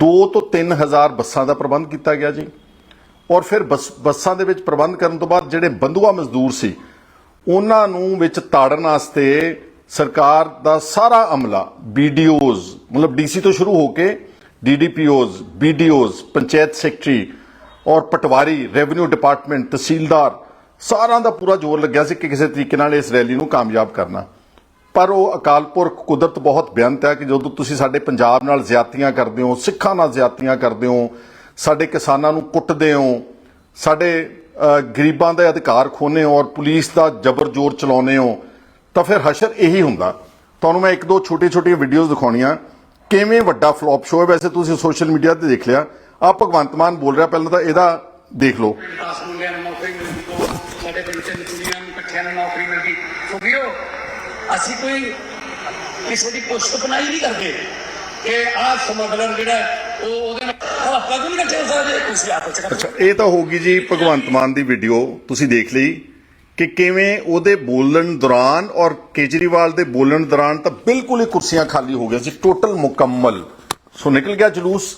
2 ਤੋਂ 3000 ਬੱਸਾਂ ਦਾ ਪ੍ਰਬੰਧ ਕੀਤਾ ਗਿਆ ਜੀ। ਔਰ ਫਿਰ ਬੱਸ, ਬੱਸਾਂ ਦੇ ਵਿੱਚ ਪ੍ਰਬੰਧ ਕਰਨ ਤੋਂ ਬਾਅਦ ਜਿਹੜੇ ਬੰਧੂਆ ਮਜ਼ਦੂਰ ਸੀ, ਉਹਨਾਂ ਨੂੰ ਵਿੱਚ ਤਾੜਨ ਵਾਸਤੇ ਸਰਕਾਰ ਦਾ ਸਾਰਾ ਅਮਲਾ ਬੀਡੀਓਜ਼ ਮਤਲਬ ਡੀਸੀ ਤੋਂ ਸ਼ੁਰੂ ਹੋ ਕੇ ਡੀਡੀਪੀਓਜ਼ ਬੀਡੀਓਜ਼ ਪੰਚਾਇਤ ਸੈਕਟਰੀ ਔਰ ਪਟਵਾਰੀ, ਰੈਵਨਿਊ ਡਿਪਾਰਟਮੈਂਟ, ਤਹਿਸੀਲਦਾਰ, ਸਾਰਿਆਂ ਦਾ ਪੂਰਾ ਜ਼ੋਰ ਲੱਗਿਆ ਸੀ ਕਿ ਕਿਸੇ ਤਰੀਕੇ ਨਾਲ ਇਸ ਰੈਲੀ ਨੂੰ ਕਾਮਯਾਬ ਕਰਨਾ। ਪਰ ਉਹ ਅਕਾਲ ਪੁਰਖ ਕੁਦਰਤ ਬਹੁਤ ਬੇਅੰਤ ਹੈ ਕਿ ਜਦੋਂ ਤੁਸੀਂ ਸਾਡੇ ਪੰਜਾਬ ਨਾਲ ਜ਼ਿਆਤੀਆਂ ਕਰਦੇ ਹੋ, ਸਿੱਖਾਂ ਨਾਲ ਜ਼ਿਆਤੀਆਂ ਕਰਦੇ ਹੋ, ਸਾਡੇ ਕਿਸਾਨਾਂ ਨੂੰ ਕੁੱਟਦੇ ਹੋ, ਸਾਡੇ ਗਰੀਬਾਂ ਦੇ ਅਧਿਕਾਰ ਖੋਨੇ ਹੋ ਔਰ ਪੁਲਿਸ ਦਾ ਜ਼ਬਰ ਜ਼ੋਰ ਚਲਾਉਂਦੇ ਹੋ, ਤਾਂ ਫਿਰ ਹਸ਼ਰ ਇਹੀ ਹੁੰਦਾ। ਤੁਹਾਨੂੰ ਮੈਂ ਇੱਕ ਦੋ ਛੋਟੀ ਛੋਟੀਆਂ ਵੀਡੀਓਜ਼ ਦਿਖਾਉਣੀਆਂ। ਕਿਵੇਂ ਵੱਡਾ ਫਲॉप ਸ਼ੋਅ ਹੈ? ਵੈਸੇ ਤੁਸੀਂ ਸੋਸ਼ਲ ਮੀਡੀਆ ਤੇ ਦੇਖ ਲਿਆ। ਆ ਭਗਵੰਤ ਮਾਨ ਬੋਲ ਰਿਹਾ ਪਹਿਲਾਂ ਤਾਂ ਇਹਦਾ ਦੇਖ ਲਓ। ਪਾਸ ਮੁੰਡਿਆਂ ਨੂੰ ਨੌਕਰੀ ਮਿਲਦੀ ਤੋਂ ਸਾਡੇ ਪਿੰਡ ਚ ਕੁੜੀਆਂ ਨੂੰ ਇਕੱਠਿਆਂ ਨੂੰ ਨੌਕਰੀ ਮਿਲਦੀ। ਸੋ ਵੀਰੋ ਅਸੀਂ ਕੋਈ ਕਿਸੇ ਦੀ ਪੁਸ਼ਤ ਬਣਾਈ ਨਹੀਂ ਕਰਦੇ ਕਿ ਆਹ ਸਮਗਲਰ ਜਿਹੜਾ ਉਹ ਉਹਦੇ ਨਾਲ ਆਪਾਂ ਕਿਉਂ ਇਕੱਠੇ ਹੋ ਸਕਦੇ? ਤੁਸੀਂ ਆਪਸ ਚ ਅੱਛਾ, ਇਹ ਤਾਂ ਹੋ ਗਈ ਜੀ ਭਗਵੰਤ ਮਾਨ ਦੀ ਵੀਡੀਓ ਤੁਸੀਂ ਦੇਖ ਲਈ ਕਿ ਕਿਵੇਂ ਉਹਦੇ ਬੋਲਣ ਦੌਰਾਨ ਔਰ ਕੇਜਰੀਵਾਲ ਦੇ ਬੋਲਣ ਦੌਰਾਨ ਤਾਂ ਬਿਲਕੁਲ ਹੀ ਕੁਰਸੀਆਂ ਖਾਲੀ ਹੋ ਗਈਆਂ ਸੀ ਟੋਟਲ ਮੁਕੰਮਲ। ਸੋ ਨਿਕਲ ਗਿਆ ਜਲੂਸ